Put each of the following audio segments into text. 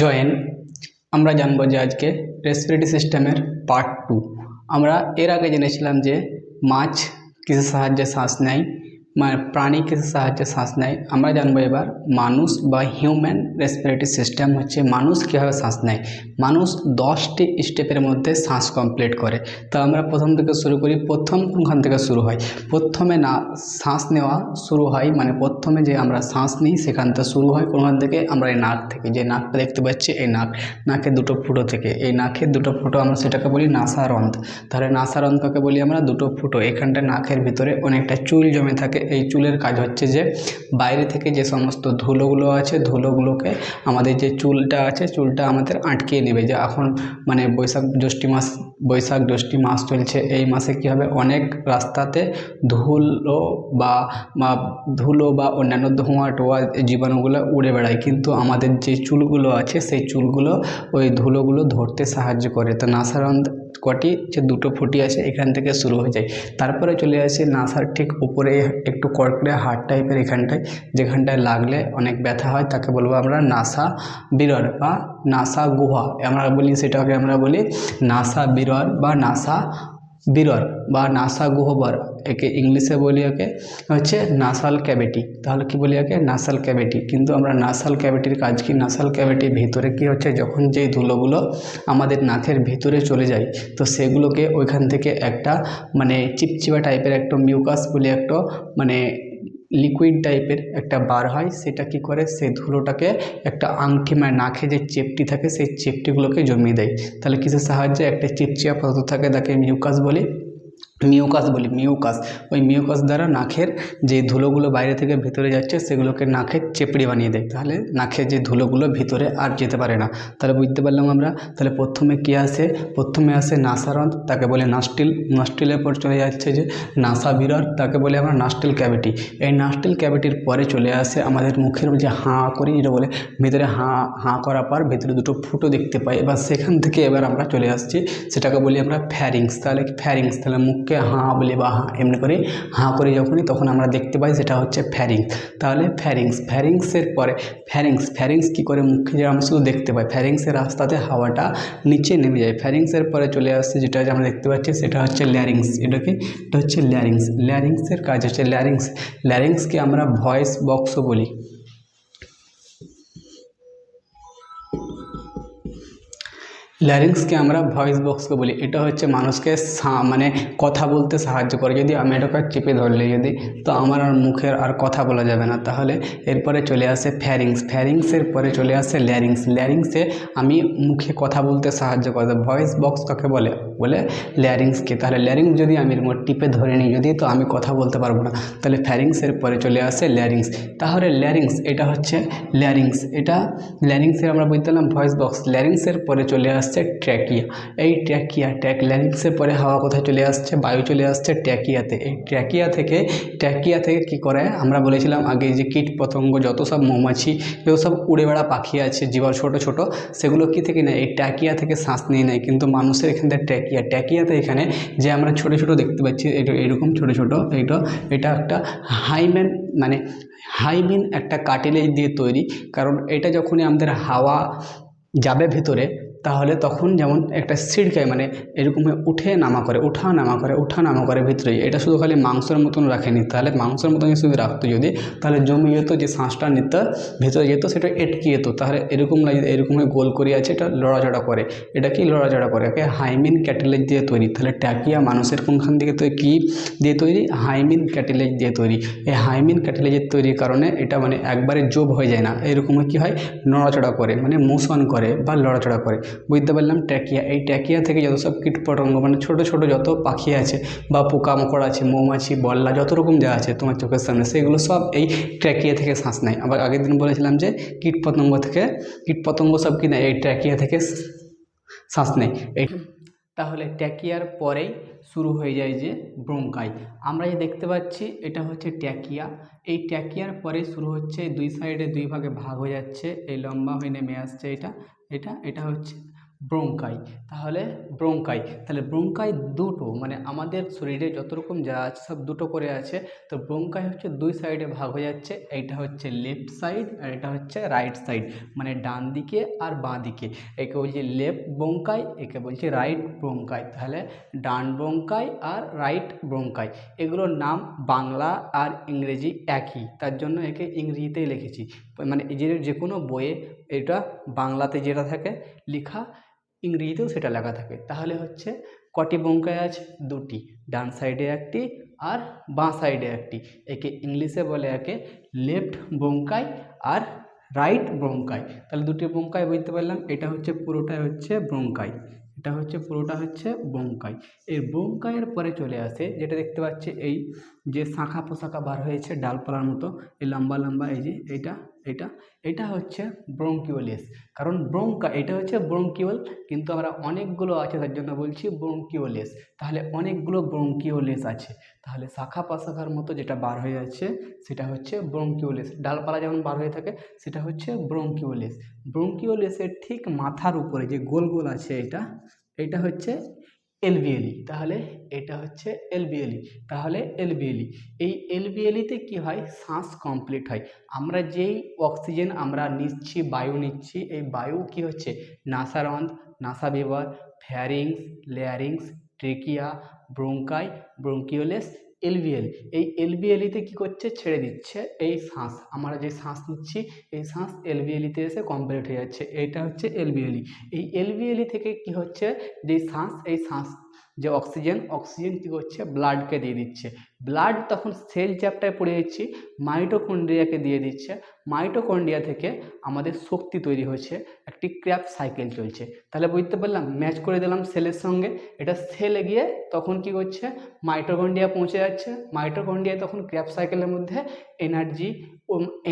Join, আমরা জানব যে আজকে রেসপিরেটরি সিস্টেমের পার্ট টু আমরা এর আগে জেনেছিলাম যে মাছ কিসের সাহায্যে শ্বাস নেয় মানে প্রাণী কিসের সাহায্যে শ্বাস নেয়। আমরা জানব এবার মানুষ বা হিউম্যান রেসপিরেটরি সিস্টেম হচ্ছে মানুষ কীভাবে শ্বাস নেয়। মানুষ দশটি স্টেপের মধ্যে শ্বাস কমপ্লিট করে। তো আমরা প্রথম থেকে শুরু করি, প্রথম কোনখান থেকে শুরু হয়? প্রথমে না, শ্বাস নেওয়া শুরু হয় মানে প্রথমে যে আমরা শ্বাস নিই, সেখান থেকে শুরু হয় কোনখান থেকে? আমরা এই নাক থেকে, যে নাকটা দেখতে পাচ্ছি, এই নাক। নাকের দুটো ফুটো থেকে, এই নাকের দুটো ফুটো আমরা সেটাকে বলি নাসারন্ধ্র। তাহলে নাসারন্ধ্রকে বলি আমরা? দুটো ফুটো। এখানটা নাকের ভিতরে অনেকটা চুল জমে থাকে। এই চুলের কাজ হচ্ছে যে, বাইরে থেকে যে সমস্ত ধুলোগুলো আছে, ধুলোগুলোকে আমাদের যে চুলটা আছে, চুলটা আমাদের আটকিয়ে নেবে যে এখন মানে বৈশাখ জ্যৈষ্ঠ মাস, বৈশাখ জ্যৈষ্ঠী মাস চলছে, এই মাসে কী হবে? অনেক রাস্তাতে ধুলো বা বা ধুলো বা অন্যান্য ধোঁয়া টোয়া জীবাণুগুলো উড়ে বেড়ায়। কিন্তু আমাদের যে চুলগুলো আছে, সেই চুলগুলো ওই ধুলোগুলো ধরতে সাহায্য করে। তো নাসারন্ধ্র কটি যে দুটো ফুটি আছে এখান থেকে শুরু হয়ে যায়। তারপরে চলে আসে নাসার ঠিক উপরে একটু কর্কড়ে হাড় টাইপের এখানটায়, যেখানটায় লাগলে অনেক ব্যথা হয়, তাকে বলব আমরা নাসা বিরল বা নাসা গুহা। আমরা বলি সেটাকে আমরা বলি নাসা বিরল বা নাসা বিরল বা নাসা গুহবর। একে ইংলিশে বলি ওকে, হচ্ছে নাসাল ক্যাভিটি তাহলে কি বলি ওকে? নাসাল ক্যাভিটি কিন্তু আমরা নাসাল ক্যাভিটির কাজ কি? নাসাল ক্যাভিটির ভিতরে কি হচ্ছে? যখন যেই ধুলোগুলো আমাদের নাকের ভিতরে চলে যায়, তো সেগুলোকে ওইখান থেকে একটা মানে চিপচিপা টাইপের একটা মিউকাস বলে একটা মানে লিকুইড টাইপের একটা বার হয়। সেটা কি করে? সেই ধুলোটাকে একটা আংটি মানে নাকে যে চেপটি থাকে, সেই চেপটিগুলোকে জমিয়ে দেয়। তাহলে কিসের সাহায্যে? একটা চিপচিপা পদার্থ থাকে, তাকে মিউকাস বলি। মিউকাস বলি, মিউকাস। ওই মিউকাস দ্বারা নাকের যে ধুলোগুলো বাইরে থেকে ভিতরে যাচ্ছে, সেগুলোকে নাকের চেপড়ি বানিয়ে দেয়। তাহলে নাকের যে ধুলোগুলো ভিতরে আর যেতে পারে না। তাহলে বুঝতে পারলাম আমরা, তাহলে প্রথমে কী আসে? প্রথমে আসে নাসারন্ধ্র তাকে বলে নাস্টিল। নাস্টিলের পর চলে যাচ্ছে যে নাসা বিরল তাকে বলে আমরা নাস্টিল ক্যাভিটি। এই নাস্টিল ক্যাভিটির পরে চলে আসে আমাদের মুখের যে হাঁ করি, যেটা বলে ভিতরে হাঁ হাঁ করার পর ভিতরে দুটো ফুটো দেখতে পাই। এবার সেখান থেকে এবার আমরা চলে আসছি, সেটাকে বলি আমরা ফ্যারিংস। তাহলে ফ্যারিংস, তাহলে মুখকে হাঁ বলে বা হাঁ এমনি করে হাঁ করে যখনই তখন আমরা দেখতে পাই সেটা হচ্ছে ফ্যারিংস তাহলে ফ্যারিংস ফ্যারিংসের পরে ফ্যারিংস ফ্যারিংস কী করে মুখে? যে আমরা শুধু দেখতে পাই। ফ্যারিংসের রাস্তাতে হাওয়াটা নিচে নেমে যায়। ফ্যারিংসের পরে চলে আসছে যেটা আমরা দেখতে পাচ্ছি সেটা হচ্ছে ল্যারিংস এটা কি? এটা হচ্ছে ল্যারিংস ল্যারিংসের কাজ হচ্ছে ল্যারিংস ল্যারিংসকে আমরা ভয়েস বক্সও বলি। ল্যারিংসকে আমরা ভয়েস বক্সকে বলি, এটা হচ্ছে মানুষকে মানে কথা বলতে সাহায্য করে। যদি আমি এটাকে চেপে ধরলে যদি, তো আমার আর মুখের আর কথা বলা যাবে না। তাহলে এরপরে চলে আসে ফ্যারিংস ফ্যারিংসের পরে চলে আসে ল্যারিংস ল্যারিংসে আমি মুখে কথা বলতে সাহায্য করে। ভয়েস বক্স কাকে বলে? বলে ল্যারিংসকে তাহলে ল্যারিংস যদি আমি রিমোট টিপে ধরে নিই, যদি তো আমি কথা বলতে পারব না, তাহলে ফ্যারিংসের পরে চলে আসে ল্যারিংস তাহলে ল্যারিংস এটা হচ্ছে ল্যারিংস এটা ল্যারিংসের আমরা বলতে ভয়েস বক্স ল্যারিংসের পরে চলে আসছে ট্র্যাকিয়া। এই ট্র্যাকিয়া ট্র্যাক ল্যারিংসের পরে হাওয়া কোথায় চলে আসছে? বায়ু চলে আসছে ট্র্যাকিয়াতে। এই ট্র্যাকিয়া থেকে ট্র্যাকিয়া থেকে কি করে? আমরা বলেছিলাম আগে যে কীট পতঙ্গ, যত সব মৌমাছি, যত সব উড়ে বেড়া পাখি আছে জীবা ছোট ছোট, সেগুলো কি থেকে নেয়? এই ট্র্যাকিয়া থেকে শ্বাস নিয়ে নেয়। কিন্তু মানুষের এখান থেকে ট্র্যাকিয়া, ট্র্যাকিয়াতে এখানে যে আমরা ছোট ছোট দেখতে পাচ্ছি এরকম ছোট ছোট এইটা এটা একটা হাইম্যান মানে হাইমিন একটা কাটিলেজ দিয়ে তৈরি। কারণ এটা যখনই আমাদের হাওয়া যাবে ভিতরে তাহলে তখন যেমন একটা ছিড়কায় মানে এরকম উঠে নামা করে, উঠা নামা করে, উঠা নামা করে ভিতরে এটা শুধু খালি মাংসের মতন রাখেনি। তাহলে মাংসের মতন শুধু রাখতো যদি, তাহলে জমে যেত যে শ্বাসটা নিতে ভেতরে যেত সেটা এটকে যেত। তাহলে এরকম লাগে এরকম গোল করে আছে, এটা লড়াচড়া করে। এটা কি লড়াচড়া করে? একে হাইমিন ক্যাটেলেজ দিয়ে তৈরি। তাহলে ট্যাকিয়া মানুষের কোনখান থেকে তৈরি কী দিয়ে তৈরি? হাইমিন ক্যাটেলেজ দিয়ে তৈরি। এই হাইমিন ক্যাটেলেজের তৈরির কারণে এটা মানে একবারে যোগ হয়ে যায় না। এরকম কি হয়? নড়াচড়া করে মানে মোশন করে বা লড়াচড়া করে। বুঝতে পারলাম, ট্যাকিয়া। এই ট্যাকিয়া থেকে যত সব কীটপতঙ্গ মানে ছোটো ছোটো যত পাখি আছে বা পোকামাকড় আছে, মৌমাছি, বল্লা, যত রকম যা আছে তোমার চোখের সামনে, সেগুলো সব এই ট্যাকিয়া থেকে শ্বাস নেয়। আবার আগের দিন বলেছিলাম যে কীটপতঙ্গ থেকে, কীটপতঙ্গ সব কি নেয়? এই ট্যাকিয়া থেকে শ্বাস নেয়। এই তাহলে ট্যাকিয়ার পরেই শুরু হয়ে যায় যে ব্রঙ্কাই। আমরা যে দেখতে পাচ্ছি, এটা হচ্ছে ট্যাকিয়া। এই ট্যাকিয়ার পরে শুরু হচ্ছে দুই সাইডে দুই ভাগে ভাগ হয়ে যাচ্ছে। এই লম্বা হয়ে নেমে আসছে এটা এটা এটা হচ্ছে ব্রঙ্কাই। তাহলে ব্রঙ্কাই। তাহলে ব্রঙ্কাই দুটো মানে আমাদের শরীরে যত রকম যা আছে সব দুটো করে আছে, তো ব্রঙ্কাই হচ্ছে দুই সাইডে ভাগ হয়ে যাচ্ছে। এইটা হচ্ছে লেফট সাইড আর এটা হচ্ছে রাইট সাইড মানে ডান দিকে আর বাঁ দিকে। একে বলছে লেফট ব্রঙ্কাই, একে বলছে রাইট ব্রঙ্কাই। তাহলে ডান ব্রঙ্কাই আর রাইট ব্রঙ্কাই। এগুলোর নাম বাংলা আর ইংরেজি একই। তার জন্য একে ইংরেজিতেই লিখেছি। মানে যে যে কোনো বইয়ে এটা বাংলাতে যেটা থাকে, লেখা ইংরেজিতেও সেটা লেখা থাকে। তাহলে হচ্ছে কটি ব্রঙ্কাই আছে? দুটি। ডান সাইডে একটি আর বাঁ সাইডে একটি। একে ইংলিশে বলে একে লেফট ব্রঙ্কাই আর রাইট ব্রঙ্কাই তাহলে দুটি ব্রঙ্কাই বুঝতে পারলাম? এটা হচ্ছে পুরোটাই হচ্ছে ব্রঙ্কাই এটা হচ্ছে পুরোটা হচ্ছে ব্রঙ্কাই এই ব্রঙ্কাইয়ের পরে চলে আসে, যেটা দেখতে পাচ্ছি এই যে শাখা পোশাখা বার হয়েছে ডালপালার মতো। এই লম্বা লম্বা এই যে, এইটা এটা এটা হচ্ছে ব্রঙ্কিওলেস। কারণ ব্রঙ্কা, এটা হচ্ছে ব্রঙ্কিওল, কিন্তু আমরা অনেকগুলো আছে, তার জন্য বলছি ব্রঙ্কিওলেস। তাহলে অনেকগুলো ব্রঙ্কিওলেস আছে। তাহলে শাখা পাশাখার মতো যেটা বার হয়ে যাচ্ছে, সেটা হচ্ছে ব্রঙ্কিওলেস। ডালপালা যেমন বার হয়ে থাকে, সেটা হচ্ছে ব্রঙ্কিওলেস। ব্রঙ্কিওলেসের ঠিক মাথার উপরে যে গোল গোল আছে এটা এটা হচ্ছে এলবিএলি তাহলে এটা হচ্ছে এলবিএলি তাহলে এলবিএলি এই এলবিএলিতে কি হয়? শ্বাস কমপ্লিট হয়। আমরা যেই অক্সিজেন আমরা নিচ্ছি, বায়ু নিচ্ছি, এই বায়ু কি হচ্ছে? নাসারন্ধ্ নাসাবিবর pharynx larynx trachea bronchi bronchioles LBL. এই এলবিএলিতে কি করছে? ছেড়ে দিচ্ছে। এই শ্বাস, আমরা যে শ্বাস নিচ্ছি, এই শ্বাস এলবিএলিতে এসে কমপ্লিট হয়ে যাচ্ছে। এটা হচ্ছে এলবিএলি এই এলবিএলি থেকে কি হচ্ছে? যে শ্বাস, এই শ্বাস, যে অক্সিজেন অক্সিজেন কী করছে? ব্লাডকে দিয়ে দিচ্ছে। ব্লাড তখন সেল চ্যাপটায় পড়ে যাচ্ছি মাইটোকন্ড্রিয়াকে দিয়ে দিচ্ছে। মাইটোকন্ড্রিয়া থেকে আমাদের শক্তি তৈরি হচ্ছে একটি ক্র্যাপ সাইকেল চলছে। তাহলে বুঝতে পারলাম ম্যাচ করে দিলাম সেলের সঙ্গে। এটা সেলে গিয়ে তখন কি করছে? মাইটোকন্ড্রিয়া পৌঁছে যাচ্ছে। মাইটোকন্ড্রিয়া তখন ক্র্যাপ সাইকেলের মধ্যে এনার্জি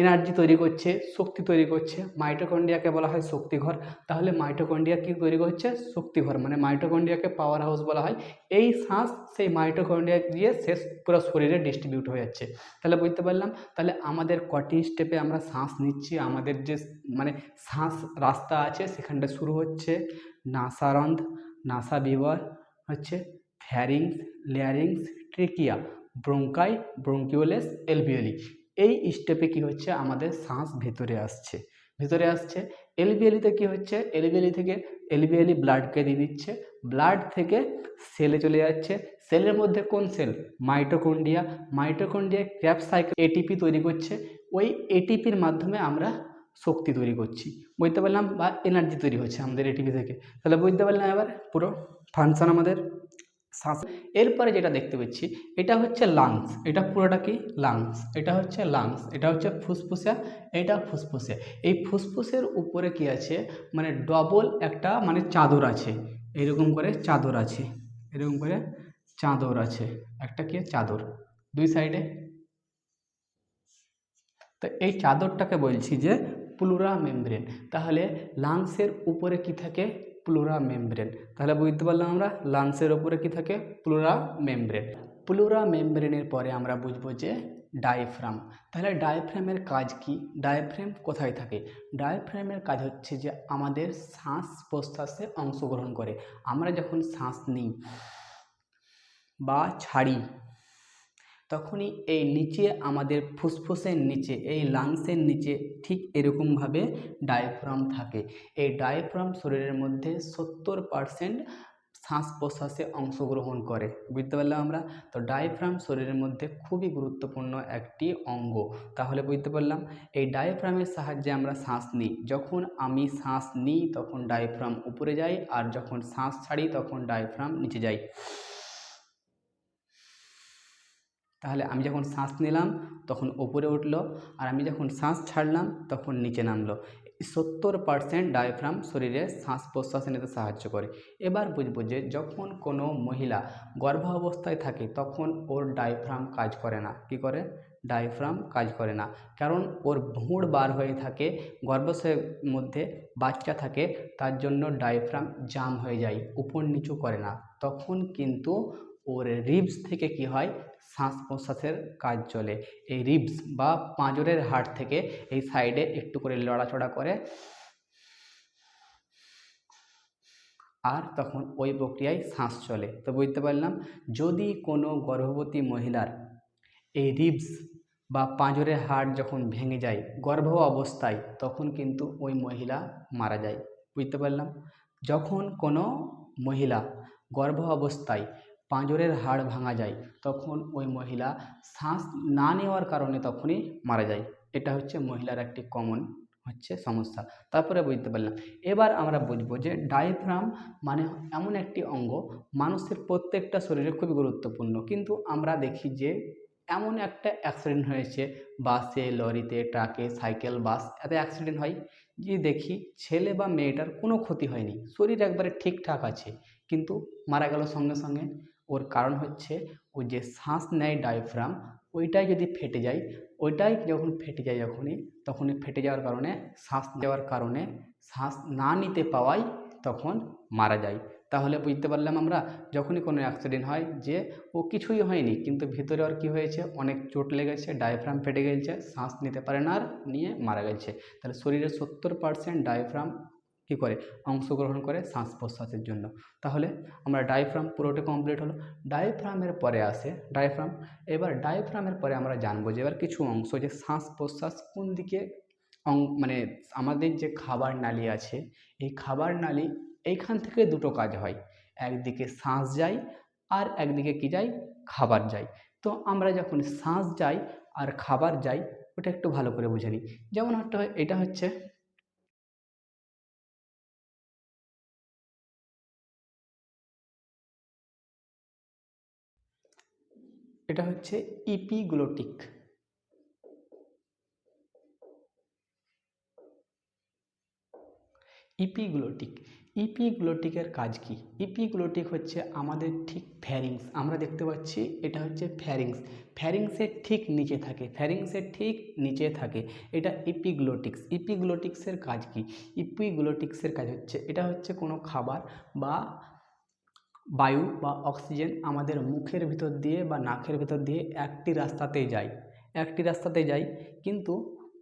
এনার্জি তৈরি করছে, শক্তি তৈরি করছে। মাইটোকন্ড্রিয়াকে বলা হয় শক্তিঘর। তাহলে মাইটোকন্ড্রিয়া কি তৈরি করছে? শক্তিঘর মানে মাইটোকন্ড্রিয়াকে পাওয়ার হাউস বলা হয়। এই শ্বাস সেই মাইটোকন্ড্রিয়া দিয়ে শেষ, পুরো শরীরে ডিস্ট্রিবিউট হয়ে যাচ্ছে। তাহলে বুঝতে পারলাম? তাহলে আমাদের কটি স্টেপে আমরা শ্বাস নিচ্ছি? আমাদের যে মানে শ্বাস রাস্তা আছে, সেখানটা শুরু হচ্ছে। নাসারন্ধ্ নাসা বিবর, হচ্ছে ফ্যারিংস লেয়ারিংস ট্রেকিয়া ব্রঙ্কাই ব্রঙ্কিওলেস এলভিওলি এই স্টেপে কি হচ্ছে? আমাদের শ্বাস ভেতরে আসছে। ভেতরে আসছে এলবিএলিতে কি হচ্ছে? এলবিএলি থেকে এলবিএলি ব্লাডকে দিয়ে দিচ্ছে। ব্লাড থেকে সেলে চলে যাচ্ছে। সেলের মধ্যে কোন cell mitochondria mitochondria Krebs cycle ATP তৈরি করছে। ওই এটিপির মাধ্যমে আমরা শক্তি তৈরি করছি। বুঝতে পারলাম? বা এনার্জি তৈরি হচ্ছে আমাদের এটিপি থেকে। তাহলে বুঝতে পারলাম এবার? পুরো ফাংশন আমাদের। শ্বাস এরপরে যেটা দেখতে পাচ্ছি, এটা হচ্ছে লাংস এটা পুরোটা কি? লাংস এটা হচ্ছে লাংস এটা হচ্ছে ফুসফুসা এটা ফুসফুসে এই ফুসফুসের উপরে কি আছে? মানে ডবল একটা মানে চাদর আছে, এরকম করে চাদর আছে, এরকম করে চাদর আছে, একটা কি? চাদর, দুই সাইডে তো এই চাদরটাকে বলছি যে প্লুরা মেমব্রেন তাহলে লাংসের উপরে কি থাকে? প্লুরা মেমব্রেন তাহলে বুঝতে পারলাম আমরা লাংসের ওপরে কি থাকে? প্লুরা মেমব্রেন প্লুরা মেমব্রেনের পরে আমরা বুঝব যে ডায়াফ্রাম তাহলে ডায়াফ্রামের কাজ কি? ডায়াফ্রাম কোথায় থাকে? ডায়াফ্রামের কাজ হচ্ছে যে আমাদের শ্বাস প্রশ্বাসে অংশগ্রহণ করে। আমরা যখন শ্বাস নিই বা ছাড়ি তখনই এই নিচে আমাদের ফুসফুসের নিচে, এই লাংসের নিচে ঠিক এরকমভাবে ডায়াফ্রাম থাকে। এই ডায়াফ্রাম শরীরের মধ্যে সত্তর পারসেন্ট শ্বাস প্রশ্বাসে অংশগ্রহণ করে। বুঝতে পারলাম আমরা? তো ডায়াফ্রাম শরীরের মধ্যে খুবই গুরুত্বপূর্ণ একটি অঙ্গ। তাহলে বুঝতে পারলাম? এই ডায়াফ্রামের সাহায্যে আমরা শ্বাস নিই। যখন আমি শ্বাস নিই, তখন ডায়াফ্রাম উপরে যাই আর যখন শ্বাস ছাড়ি, তখন ডায়াফ্রাম নিচে যায়। তাহলে আমি যখন শ্বাস নিলাম, তখন ওপরে উঠল আর আমি যখন শ্বাস ছাড়লাম, তখন নিচে নামলো। সত্তর পারসেন্ট ডায়াফ্রাম শরীরে শ্বাস প্রশ্বাস নিতে সাহায্য করে। এবার বুঝব যে যখন কোনো মহিলা গর্ভাবস্থায় থাকে, তখন ওর ডায়াফ্রাম কাজ করে না। কি করে? ডায়াফ্রাম কাজ করে না। কারণ ওর ভুঁড় বার হয়ে থাকে, গর্ভাশয়ের মধ্যে বাচ্চা থাকে, তার জন্য ডায়াফ্রাম জাম হয়ে যায়, উপর নিচু করে না। তখন কিন্তু ওর রিবস থেকে কি হয়? শ্বাস প্রশ্বাসের কাজ চলে। এই রিবস বা পাঁজরের হাড় থেকে এই সাইডে একটু করে লড়াচড়া করে আর তখন ওই প্রক্রিয়ায় শ্বাস চলে। তো বুঝতে পারলাম? যদি কোনো গর্ভবতী মহিলার এই রিবস বা পাঁজরের হাড় যখন ভেঙে যায় গর্ভ অবস্থায়, তখন কিন্তু ওই মহিলা মারা যায়। বুঝতে পারলাম? যখন কোনো মহিলা গর্ভ অবস্থায় পাঁজরের হাড় ভাঙা যায়, তখন ওই মহিলা শ্বাস না নেওয়ার কারণে তখনই মারা যায়। এটা হচ্ছে মহিলার একটি কমন হচ্ছে সমস্যা। তারপরে বুঝতে পারলাম। এবার আমরা বুঝব যে ডায়াফ্রাম মানে এমন একটি অঙ্গ, মানুষের প্রত্যেকটা শরীরে খুবই গুরুত্বপূর্ণ। কিন্তু আমরা দেখি যে এমন একটা অ্যাক্সিডেন্ট হয়েছে বাসে লরিতে ট্রাকে সাইকেল বাস এতে অ্যাক্সিডেন্ট হয়। যে দেখি ছেলে বা মেয়েটার কোনো ক্ষতি হয়নি, শরীর একবারে ঠিকঠাক আছে, কিন্তু মারা গেল সঙ্গে সঙ্গে ওর কারণ হচ্ছে ও যে শ্বাস নেয় ডায়াফ্রাম ওইটাই যদি ফেটে যায়, ওইটাই যখন ফেটে যায় যখনই, তখনই ফেটে যাওয়ার কারণে, শ্বাস দেওয়ার কারণে, শ্বাস না নিতে পাওয়াই তখন মারা যায়। তাহলে বুঝতে পারলাম আমরা, যখনই কোনো অ্যাক্সিডেন্ট হয় যে ও কিছুই হয়নি, কিন্তু ভিতরে আর কী হয়েছে? অনেক চোট লেগেছে ডায়াফ্রাম ফেটে গেছে, শ্বাস নিতে পারে না আর নিয়ে মারা গেছে। তাহলে শরীরের সত্তর পার্সেন্ট ডায়াফ্রাম কী করে? অংশগ্রহণ করে শ্বাস প্রশ্বাসের জন্য। তাহলে আমরা ডায়াফ্রাম পুরোটা কমপ্লিট হলো। ডায়াফ্রামের পরে আসে ডায়াফ্রাম এবার ডায়াফ্রামের পরে আমরা জানব যে এবার কিছু অংশ যে শ্বাস প্রশ্বাস কোন দিকে মানে আমাদের যে খাবার নালী আছে, এই খাবার নালী এইখান থেকে দুটো কাজ হয়। একদিকে শ্বাস যায় আর একদিকে কি যায়? খাবার যায়। তো আমরা যখন শ্বাস যাই আর খাবার যাই, ওটা একটু ভালো করে বুঝে নিই। যেমন একটা এটা হচ্ছে এটা হচ্ছে ইপিগ্লোটিক। ইপিগ্লোটিক। ইপিগ্লোটিকের কাজ কি? ইপিগ্লোটিক হচ্ছে আমাদের ঠিক ফ্যারিংস আমরা দেখতে পাচ্ছি এটা হচ্ছে ফ্যারিংস ফ্যারিংসের ঠিক নিচে থাকে। ফ্যারিংসের ঠিক নিচে থাকে। এটা ইপিগ্লোটিক্স ইপিগ্লোটিক্সের কাজ কি? ইপিগ্লোটিক্সের কাজ হচ্ছে, এটা হচ্ছে কোনো খাবার বা বায়ু বা অক্সিজেন আমাদের মুখের ভিতর দিয়ে বা নাকের ভিতর দিয়ে একটি রাস্তাতেই যায়, একটি রাস্তাতে যায়। কিন্তু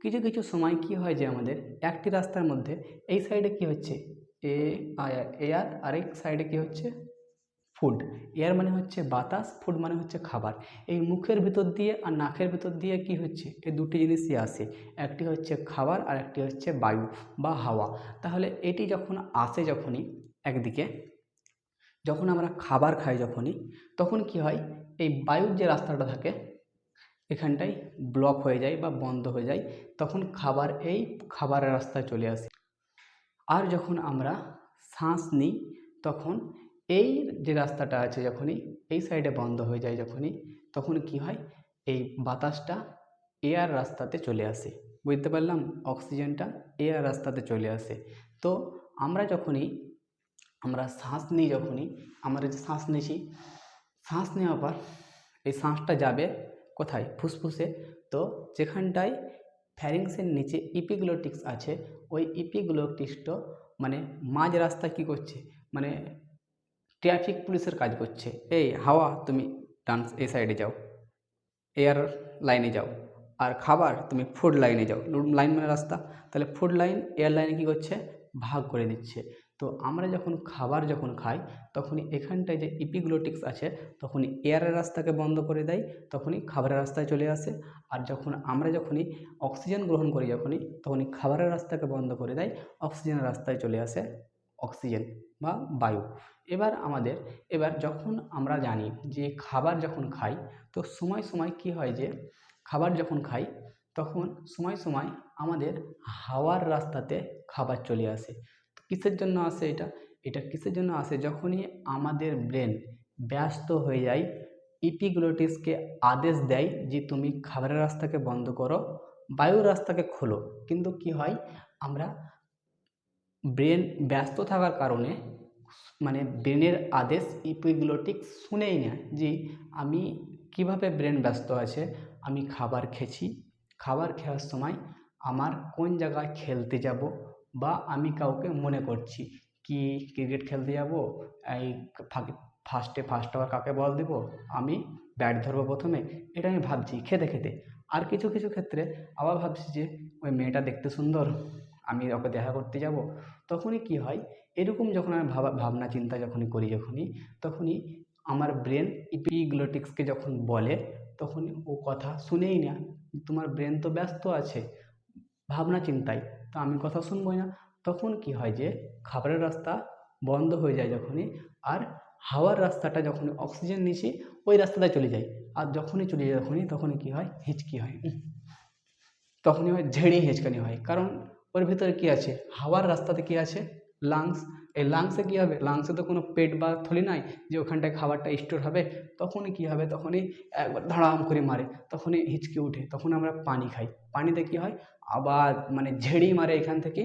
কিছু কিছু সময় কি হয় যে আমাদের একটি রাস্তার মধ্যে এই সাইডে কি হচ্ছে? এ আয়ার এয়ার, আরেক সাইডে কি হচ্ছে? ফুড। এয়ার মানে হচ্ছে বাতাস, ফুড মানে হচ্ছে খাবার। এই মুখের ভিতর দিয়ে আর নাকের ভিতর দিয়ে কি হচ্ছে? এই দুটি জিনিসই আসে। একটি হচ্ছে খাবার আর একটি হচ্ছে বায়ু বা হাওয়া। তাহলে এটি যখন আসে যখনই একদিকে যখন আমরা খাবার খাই যখনই, তখন কি হয়, এই বায়ুর যে রাস্তাটা থাকে এখানটায় ব্লক হয়ে যায় বা বন্ধ হয়ে যায়, তখন খাবার এই খাবারের রাস্তায় চলে আসে। আর যখন আমরা শ্বাস নিই, তখন এই যে রাস্তাটা আছে যখনই, এই সাইডে বন্ধ হয়ে যায় যখনই, তখন কি হয়, এই বাতাসটা এয়ার রাস্তাতে চলে আসে। বুঝতে পারলাম? অক্সিজেনটা এয়ার রাস্তাতে চলে আসে। তো আমরা যখনই আমরা শ্বাস নিই যখনই, আমরা যে শ্বাস নিয়েছি শ্বাস নেওয়ার পর এই শ্বাসটা যাবে কোথায়? ফুসফুসে। তো যেখানটায় ফ্যারিংসের নিচে ইপিগ্লোটিক্স আছে, ওই ইপিগ্লোটিক্সটা মানে মাঝ রাস্তায় কী করছে? মানে ট্রাফিক পুলিশের কাজ করছে। এই হাওয়া, তুমি ডান্স এই সাইডে যাও এয়ার লাইনে যাও, আর খাবার, তুমি ফুড লাইনে যাও। লাইন মানে রাস্তা। তাহলে ফুড লাইন এয়ার লাইনে কী করছে? ভাগ করে দিচ্ছে। তো আমরা যখন খাবার যখন খাই, তখনই এখানটায় যে ইপিগ্লোটিক্স আছে, তখনই এয়ারের রাস্তাকে বন্ধ করে দেয়, তখনই খাবারের রাস্তায় চলে আসে। আর যখন আমরা যখনই অক্সিজেন গ্রহণ করি যখনই, তখনই খাবারের রাস্তাকে বন্ধ করে দেয় অক্সিজেনের রাস্তায় চলে আসে অক্সিজেন বা বায়ু। এবার আমাদের, এবার যখন আমরা জানি যে খাবার যখন খাই, তো সময় সময় কি হয় যে খাবার যখন খাই, তখন সময় সময় আমাদের হাওয়ার রাস্তাতে খাবার চলে আসে। কিসের জন্য আসে এটা? এটা কিসের জন্য আসে? যখনই আমাদের ব্রেন ব্যস্ত হয়ে যায় ইপিগ্লোটিসকে আদেশ দেয় যে তুমি খাবারের রাস্তাকে বন্ধ করো, বায়ুর রাস্তাকে খোলো। কিন্তু কি হয়? আমরা ব্রেন ব্যস্ত থাকার কারণে মানে ব্রেনের আদেশ ইপিগ্লোটিক শুনেই না যে আমি কীভাবে ব্রেন ব্যস্ত আছে, আমি খাবার খেয়েছি। খাবার খাওয়ার সময় আমার কোন জায়গায় খেলতে যাব বা আমি কাউকে মনে করছি কি ক্রিকেট খেলতে যাব, এই ফার্স্টে ফার্স্ট ওভার কাকে বল দেবো, আমি ব্যাট ধরবো প্রথমে, এটা আমি ভাবছি খেতে খেতে। আর কিছু কিছু ক্ষেত্রে আবার ভাবছি যে, ওই মেয়েটা দেখতে সুন্দর, আমি ওকে দেখা করতে যাব। তখনই কি হয়, এরকম যখন আমি ভাবা, ভাবনা চিন্তা যখনই করি যখনই, তখনই আমার ব্রেন ইপিগ্লোটিক্সকে যখন বলে তখন ও কথা শুনেই না, তোমার ব্রেন তো ব্যস্ত আছে। ভাবনা চিন্তায় আমি কথা শুনবই না। তখন কি হয় যে খাবারের রাস্তা বন্ধ হয়ে যায় যখনই আর হাওয়ার রাস্তাটা যখন অক্সিজেন নিচ্ছি ওই রাস্তাটায় চলে যায়। আর যখনই চলে যায় যখনই তখনই কী হয়? হিচকি হয়। তখনই হয় ঝেড়ে হেঁচকানি হয়। কারণ ওর ভিতরে কী আছে? হাওয়ার রাস্তাতে কী আছে? লাংস এই লাংসে কী হবে? লাংসে তো কোনো পেট বা থলি নাই যে ওখানটায় খাবারটা স্টোর হবে। তখনই কী হবে? তখনই একবার ধড়াম করে মারে। তখনই হিচকি উঠে। তখন আমরা পানি খাই। পানিতে কী হয়? আবার মানে ঝেড়ি মারে এখান থেকে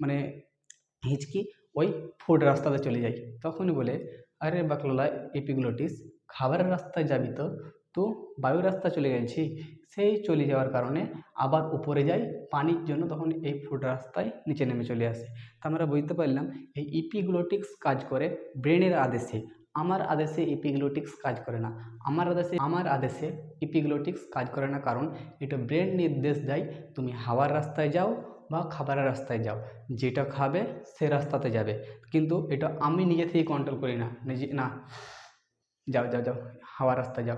মানে হিচকি ওই ফুড রাস্তাতে চলে যায় তখনই বলে, আরে বাকলোলা, এপিগ্লোটিস খাবারের রাস্তায় যাবি তো? তো বায়ু রাস্তা চলে গেছি সেই চলে যাওয়ার কারণে আবার উপরে যাই, পানির জন্য তখন এই ফুড রাস্তায় নিচে নেমে চলে আসে। তা আমরা বুঝতে পারলাম, এই ইপিগ্লোটিক্স কাজ করে ব্রেনের আদেশে। আমার আদেশে ইপিগ্লোটিক্স কাজ করে না। আমার আদেশে আমার আদেশে ইপিগ্লোটিক্স কাজ করে না কারণ এটা ব্রেন নির্দেশ দেয়, তুমি হাওয়ার রাস্তায় যাও বা খাবারের রাস্তায় যাও। যেটা খাবে, সে রাস্তাতে যাবে। কিন্তু এটা আমি নিজে থেকে কন্ট্রোল করি না। নিজে, না, যাও যাও যাও, হাওয়ার রাস্তায় যাও।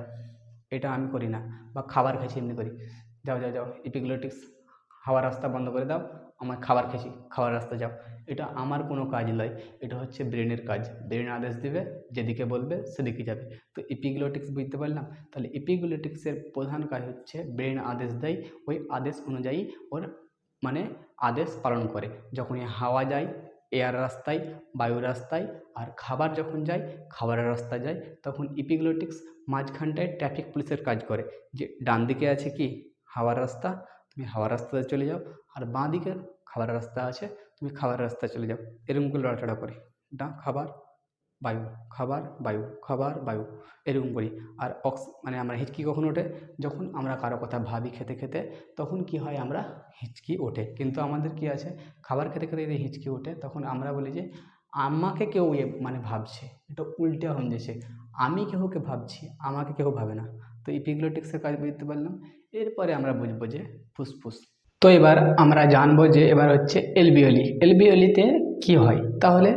এটা আমি করি না বা খাবার খেয়েছি এমনি করি। যাও যাও যাও ইপিগ্লোটিক্স হাওয়ার রাস্তা বন্ধ করে দাও, আমার খাবার খেয়েছি খাওয়ার রাস্তা যাও। এটা আমার কোনো কাজ নয়, এটা হচ্ছে ব্রেনের কাজ। ব্রেন আদেশ দিবে, যেদিকে বলবে সেদিকে যাবে। তো ইপিগ্লোটিক্স বুঝতে পারলাম? তাহলে ইপিগ্লোটিক্সের প্রধান কাজ হচ্ছে ব্রেন আদেশ দেয়, ওই আদেশ অনুযায়ী ওর মানে আদেশ পালন করে। যখনই হাওয়া যায় এয়ার রাস্তায়, বায়ু রাস্তায়, আর খাবার যখন যায়, খাবারের রাস্তায় যায়, তখন ইপিগ্লোটিক্স মাঝখানটায় ট্রাফিক পুলিশের কাজ করে। যে ডান দিকে আছে কি? হাওয়ার রাস্তা, তুমি হাওয়ার রাস্তাতে চলে যাও, আর বাঁ দিকে খাবারের রাস্তা আছে তুমি খাবার রাস্তায় চলে যাও। এরকম করে লড়াচড়া করে। ডা, খাবার, বায়ু খাবার বায়ু খাবার, বায়ু, এরকম করি। আর অক্স মানে আমরা হিচকি কখন ওঠে? যখন আমরা কারও কথা ভাবি খেতে খেতে, তখন কি হয় আমরা হিচকি ওঠে। কিন্তু আমাদের কি আছে? খাবার খেতে খেতে যদি হিচকি ওঠে, তখন আমরা বলি যে, আমাকে কেউ মানে ভাবছে। এটা উল্টে হয়ে যাচ্ছে। আমি কেউকে ভাবছি, আমাকে কেউ ভাবে না। তো ইপিগ্লোটিক্সের কাজ বুঝতে পারলাম। এরপরে আমরা বুঝব যে ফুসফুস। তো এবার আমরা জানব যে এবার হচ্ছে এলবিওলি। এলবিওলিতে কি হয়? তাহলে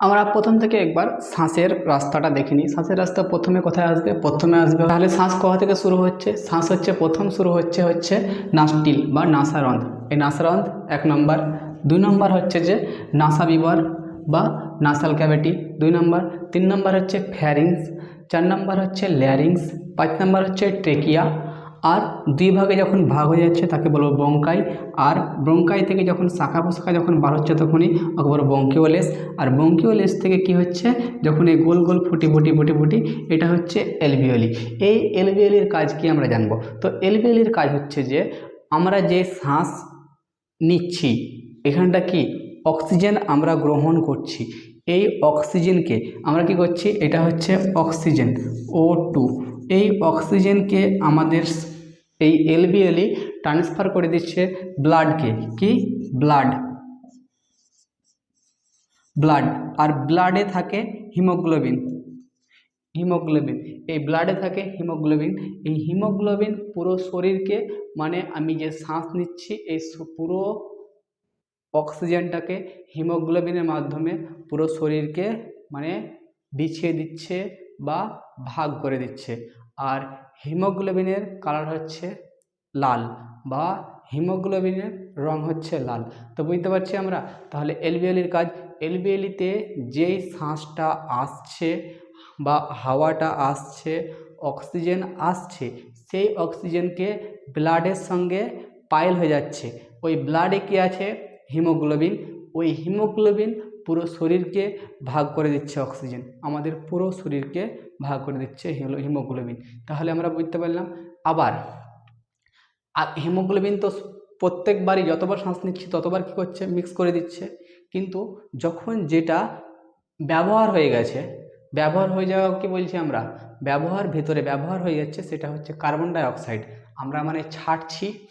আমরা প্রথম থেকে একবার শ্বাসের রাস্তাটা দেখিনি শ্বাসের রাস্তা প্রথমে কোথায় আসবে? প্রথমে আসবে তাহলে শ্বাস কোথা থেকে শুরু হচ্ছে? শ্বাস হচ্ছে প্রথম শুরু হচ্ছে হচ্ছে নাস্টিল বা নাসারন্ধ্র। এই নাসারন্ধ্র এক নম্বর। দুই নম্বর হচ্ছে যে নাসা বিবর বা নাসাল ক্যাভিটি। দুই নম্বর। তিন নম্বর হচ্ছে ফ্যারিংস। চার নম্বর হচ্ছে ল্যারিংস। পাঁচ নম্বর হচ্ছে ট্রেকিয়া। আর দুই ভাগে যখন ভাগ হয়ে যাচ্ছে, তাকে বলব বঙ্কাই আর ব্রঙ্কাই থেকে যখন শাখা প্রশাখা যখন বার হচ্ছে, তখনই ওকে বলব বঙ্কিওলেস আর বঙ্কিওলেস থেকে কি হচ্ছে, যখন এই গোল গোল ফুটি ফুটি ফুটি ফুটি, এটা হচ্ছে এলভিওলি। এই এলভিওলির কাজ কি আমরা জানব? তো এলভিওলির কাজ হচ্ছে যে, আমরা যে শ্বাস নিচ্ছি, এখানটা কি? অক্সিজেন আমরা গ্রহণ করছি। এই অক্সিজেনকে আমরা কি করছি? এটা হচ্ছে অক্সিজেন, ও টু। এই অক্সিজেনকে আমাদের এই এলবিএলই ট্রান্সফার করে দিচ্ছে ব্লাডকে কি। ব্লাড ব্লাড আর ব্লাডে থাকে হিমোগ্লোবিন হিমোগ্লোবিন এই ব্লাডে থাকে হিমোগ্লোবিন এই হিমোগ্লোবিন পুরো শরীরকে মানে আমি যে শ্বাস নিচ্ছি, এই পুরো অক্সিজেনটাকে হিমোগ্লোবিনের মাধ্যমে পুরো শরীরকে মানে বিছিয়ে দিচ্ছে বা ভাগ করে দিচ্ছে। আর হিমোগ্লোবিনের কালার হচ্ছে লাল বা হিমোগ্লোবিনের রং হচ্ছে লাল। তো বুঝতে পারছি আমরা? তাহলে এলবিএলির কাজ এলবিএলিতে যেই শ্বাসটা আসছে বা হাওয়াটা আসছে, অক্সিজেন আসছে, সেই অক্সিজেনকে ব্লাডের সঙ্গে পাইল হয়ে যাচ্ছে। ওই ব্লাডে কি আছে? হিমোগ্লোবিন। ওই হিমোগ্লোবিন পুরো শরীরকে ভাগ করে দিচ্ছে অক্সিজেন। আমাদের পুরো শরীরকে ভাগ করে দিচ্ছে হিলো- হিমোগ্লোবিন। তাহলে আমরা বুঝতে পারলাম, আবার হিমোগ্লোবিন তো প্রত্যেকবারই যতবার শ্বাস নিচ্ছি ততবার কী করছে? মিক্স করে দিচ্ছে। কিন্তু যখন যেটা ব্যবহার হয়ে গেছে, ব্যবহার হয়ে যাওয়া কি বলছি আমরা? ব্যবহার ভেতরে ব্যবহার হয়ে যাচ্ছে সেটা হচ্ছে কার্বন ডাইঅক্সাইড আমরা মানে ছাড়ছি।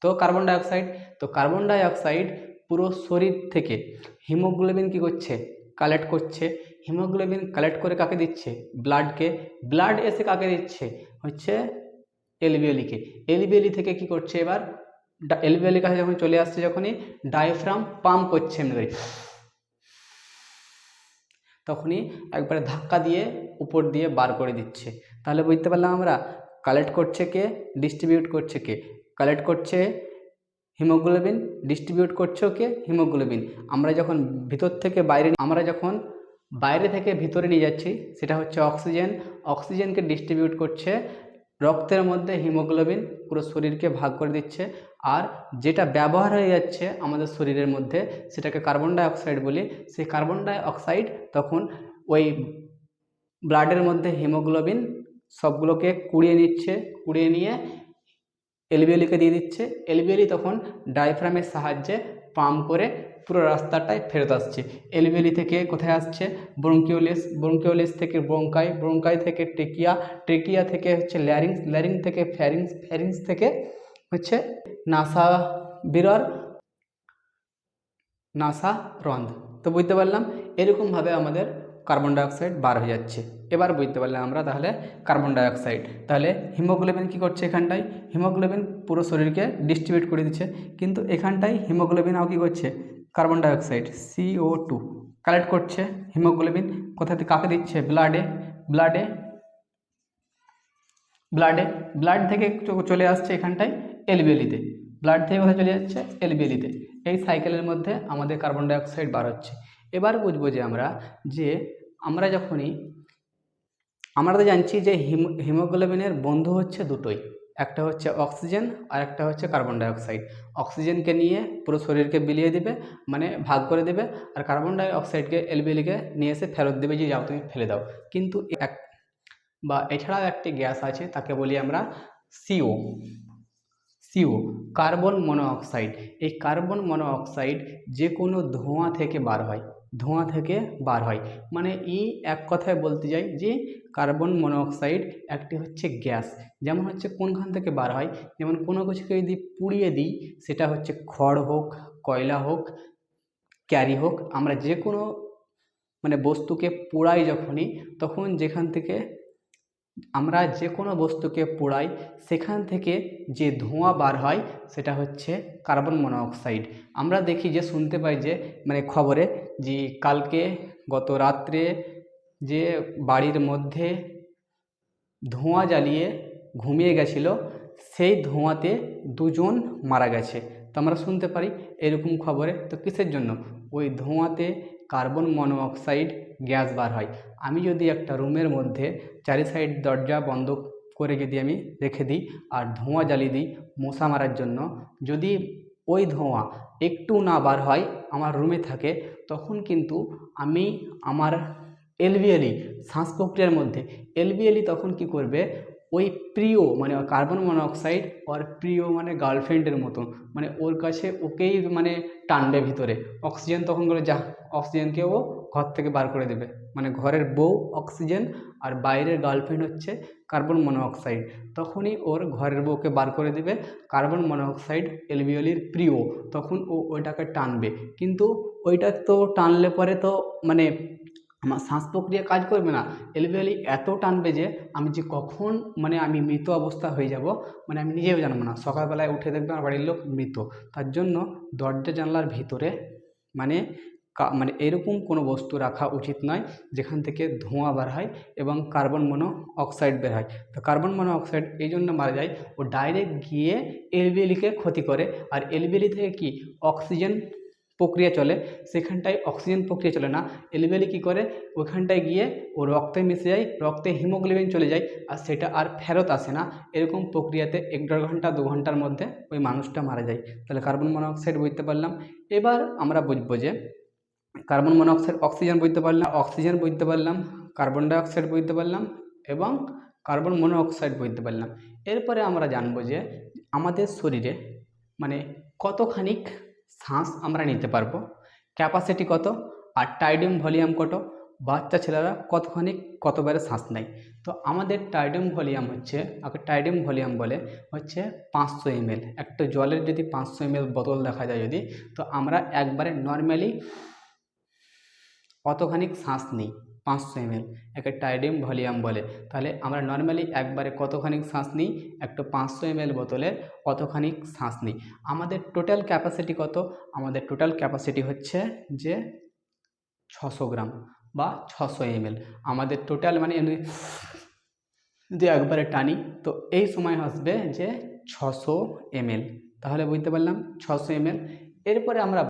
তো কার্বন ডাই অক্সাইড তো কার্বন ডাই অক্সাইড পুরো শরীর থেকে হিমোগ্লোবিন কি করছে? কালেক্ট করছে হিমোগ্লোবিন কালেক্ট করে কাকে দিচ্ছে? ব্লাডকে ব্লাড এসে কাকে দিচ্ছে? হচ্ছে এলবিএলিকে এলবিএলি থেকে কি করছে এবার? এলভিওলির কাছে যখন চলে আসছে যখনই ডায়াফ্রাম পাম্প করছে এমনি করে। তখনই একবারে ধাক্কা দিয়ে উপর দিয়ে বার করে দিচ্ছে। তাহলে বুঝতে পারলাম আমরা কালেক্ট করছে কে? ডিস্ট্রিবিউট করছে কে? কালেক্ট করছে হিমোগ্লোবিন ডিস্ট্রিবিউট করছে ওকে হিমোগ্লোবিন। আমরা যখন ভিতর থেকে বাইরে আমরা যখন বাইরে থেকে ভিতরে নিয়ে যাচ্ছি, সেটা হচ্ছে অক্সিজেন। অক্সিজেনকে ডিস্ট্রিবিউট করছে রক্তের মধ্যে হিমোগ্লোবিন, পুরো শরীরকে ভাগ করে দিচ্ছে। আর যেটা ব্যবহার হয়ে যাচ্ছে আমাদের শরীরের মধ্যে, সেটাকে কার্বন ডাই অক্সাইড বলি। সেই কার্বন ডাই অক্সাইড তখন ওই ব্লাডের মধ্যে হিমোগ্লোবিন সবগুলোকে কুড়িয়ে নিচ্ছে, কুড়িয়ে নিয়ে এলবিওলিকে দিয়ে দিচ্ছে। এলবিওলি তখন ডায়াফ্রামের সাহায্যে পাম্প করে পুরো রাস্তাটায় ফেরত আসছে। এলবিএলি থেকে কোথায় আসছে? ব্রঙ্কিওলিস ব্রঙ্কিওলিস থেকে ব্রঙ্কাই ব্রঙ্কাই থেকে টেকিয়া টেকিয়া থেকে হচ্ছে ল্যারিংস ল্যারিং থেকে ফ্যারিংস ফ্যারিংস থেকে হচ্ছে নাসা বিরর নাসা রন্ধ। তো বুঝতে পারলাম? এরকমভাবে আমাদের কার্বন ডাইঅক্সাইড বার হয়ে যাচ্ছে। এবার বুঝতে পারলাম আমরা তাহলে কার্বন ডাইঅক্সাইড তাহলে হিমোগ্লোবিন কী করছে এখানটায়? হিমোগ্লোবিন পুরো শরীরকে ডিস্ট্রিবিউট করে দিচ্ছে। কিন্তু এখানটায় হিমোগ্লোবিন আও কী করছে? Carbon dioxide CO two collect করছে হিমোগ্লোবিন কোথা থেকে? কাকে দিচ্ছে? ব্লাডে ব্লাডে ব্লাডে ব্লাড থেকে চলে আসছে এখানটায় এলবিএলিতে ব্লাড থেকে কোথায় চলে যাচ্ছে? এলবিএলিতে এই সাইকেলের মধ্যে আমাদের কার্বন ডাইঅক্সাইড বার হচ্ছে। এবার বুঝব যে আমরা যে আমরা যখনই, আমরা তো জানছি যে হিমো, হিমোগ্লোবিনের বন্ধু হচ্ছে দুটোই, একটা হচ্ছে অক্সিজেন আর একটা হচ্ছে কার্বন ডাইঅক্সাইড। অক্সিজেনকে নিয়ে পুরো শরীরকে বিলিয়ে দিবে মানে ভাগ করে দেবে আর কার্বন ডাই অক্সাইডকে এলবিএলিকে নিয়ে এসে ফেরত দেবে যে যাও তুমি ফেলে দাও। কিন্তু এক, বা এছাড়াও একটি গ্যাস আছে, তাকে বলি আমরা সিও। CO, carbon monoxide. এই কার্বন মনোঅক্সাইড যে কোনো ধোঁয়া থেকে বার হয়। ধোঁয়া থেকে বার হয়। মানে এই এক কথায় বলতে যাই যে, কার্বন মনোঅক্সাইড একটি হচ্ছে গ্যাস। যেমন হচ্ছে কোনখান থেকে বার হয়, যেমন কোনো কিছুকে যদি পুড়িয়ে দিই, সেটা হচ্ছে খড় হোক, কয়লা হোক, ক্যারি হোক, আমরা যে কোনো মানে বস্তুকে পোড়াই যখনই, তখন যেখান থেকে আমরা যে কোনো বস্তুকে পোড়াই, সেখান থেকে যে ধোঁয়া বার হয়, সেটা হচ্ছে কার্বন মনোঅক্সাইড আমরা দেখি যে, শুনতে পাই যে মানে খবরে যে, কালকে গত রাত্রে যে বাড়ির মধ্যে ধোঁয়া জ্বালিয়ে ঘুমিয়ে গেছিল, সেই ধোঁয়াতে দুজন মারা গেছে। তো আমরা শুনতে পারি এরকম খবরে। তো কিসের জন্য? ওই ধোঁয়াতে কার্বন মনোঅক্সাইড গ্যাস বার হয়। আমি যদি একটা রুমের মধ্যে চারি সাইড দরজা বন্ধ করে যদি আমি রেখে দিই আর ধোঁয়া জ্বালিয়ে দিই মশা মারার জন্য, যদি ওই ধোঁয়া একটু না বার হয় আমার রুমে থাকে, তখন কিন্তু আমি আমার এলভিএলি শ্বাস প্রক্রিয়ার মধ্যে এলভিএলি তখন কি করবে? ওই প্রিয় মানে কার্বন মনোঅক্সাইড ওর প্রিয় মানে গার্লফ্রেন্ডের মতন মানে ওর কাছে ওকেই মানে টানবে ভিতরে। অক্সিজেন তখন করে যা, অক্সিজেনকে ও ঘর থেকে বার করে দেবে। মানে ঘরের বউ অক্সিজেন আর বাইরের গার্লফ্রেন্ড হচ্ছে কার্বন মনোঅক্সাইড তখনই ওর ঘরের বউকে বার করে দেবে কার্বন মনোঅক্সাইড এলভিওলির প্রিয়। তখন ও ওইটাকে টানবে। কিন্তু ওইটা তো টানলে পরে তো মানে আমার শ্বাস প্রক্রিয়া কাজ করবে না। এলভিওলি এত টানবে যে আমি যে কখন মানে আমি মৃত অবস্থা হয়ে যাব মানে আমি নিজেও জানব না। সকালবেলায় উঠে দেখবে আমার বাড়ির লোক মৃত। তার জন্য দরজা জানলার ভিতরে মানে মানে এরকম কোনো বস্তু রাখা উচিত নয়, যেখান থেকে ধোঁয়া বার হয় এবং কার্বন মনো অক্সাইড বের হয়। তো কার্বন মনো অক্সাইড এই জন্য মারা যায়, ও ডাইরেক্ট গিয়ে এলবিএলিকে ক্ষতি করে। আর এলবিএলি থেকে কি? অক্সিজেন প্রক্রিয়া চলে, সেখানটায় অক্সিজেন প্রক্রিয়া চলে না। এলবিএলি কী করে? ওখানটায় গিয়ে ও রক্তে মিশে যায়, রক্তে হিমোগ্লোবিন চলে যায় আর সেটা আর ফেরত আসে না। এরকম প্রক্রিয়াতে এক দেড় ঘণ্টা, দু ঘণ্টার মধ্যে ওই মানুষটা মারা যায়। তাহলে কার্বন মনোঅক্সাইড বুঝতে পারলাম। এবার আমরা বুঝব যে কার্বন মনোঅক্সাইড অক্সিজেন বুঝতে পারলাম, অক্সিজেন বুঝতে পারলাম, কার্বন ডাইঅক্সাইড বুঝতে পারলাম এবং কার্বন মনোঅক্সাইড বুঝতে পারলাম। এরপরে আমরা জানব যে আমাদের শরীরে মানে কতখানিক শ্বাস আমরা নিতে পারব। ক্যাপাসিটি কত? আর টাইডিম ভলিউম কত? বাচ্চা ছেলেরা কতখানি কতবারে শ্বাস নেয়? তো আমাদের টাইডিম ভলিউম হচ্ছে, আগে টাইডিয়াম ভলিউম বলে, হচ্ছে পাঁচশো এমএল একটা জলের যদি পাঁচশো এমএল বোতল দেখা যায় যদি, তো আমরা একবারে নর্মালি অতখানি শ্বাস নিই। পাঁচশো এমএল, একে টাইডিয়াম ভলিউম বলে। তাহলে আমরা নর্মালি একবারে কতখানি শ্বাস নিই? একটা পাঁচশো এমএল বোতলে অতখানি শ্বাস নিই। আমাদের টোটাল ক্যাপাসিটি কত? আমাদের টোটাল ক্যাপাসিটি হচ্ছে যে ছশো গ্রাম বা ছশো এমএল। আমাদের টোটাল মানে যদি একবারে টানি, তো এই সময় আসবে যে ছশো এমএল। তাহলে বুঝতে পারলাম? ছশো এমএল। এরপরে আমরা